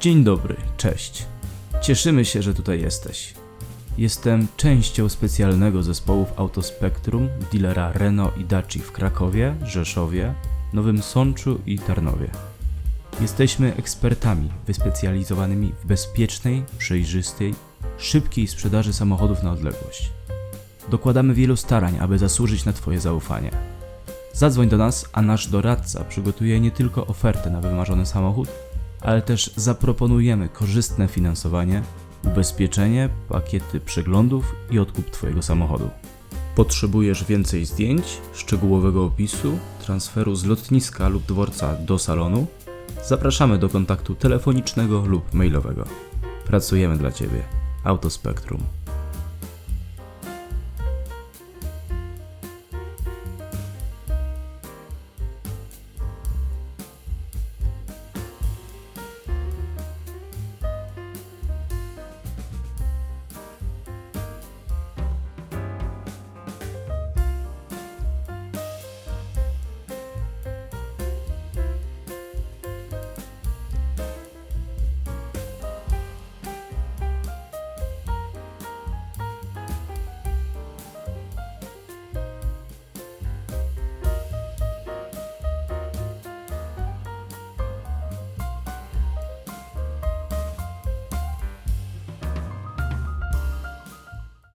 Dzień dobry, cześć. Cieszymy się, że tutaj jesteś. Jestem częścią specjalnego zespołu w Autospektrum dealera Renault i Daci w Krakowie, Rzeszowie, Nowym Sączu i Tarnowie. Jesteśmy ekspertami wyspecjalizowanymi w bezpiecznej, przejrzystej, szybkiej sprzedaży samochodów na odległość. Dokładamy wielu starań, aby zasłużyć na Twoje zaufanie. Zadzwoń do nas, a nasz doradca przygotuje nie tylko ofertę na wymarzony samochód, ale też zaproponujemy korzystne finansowanie, ubezpieczenie, pakiety przeglądów i odkup Twojego samochodu. Potrzebujesz więcej zdjęć, szczegółowego opisu, transferu z lotniska lub dworca do salonu? Zapraszamy do kontaktu telefonicznego lub mailowego. Pracujemy dla Ciebie. Autospektrum.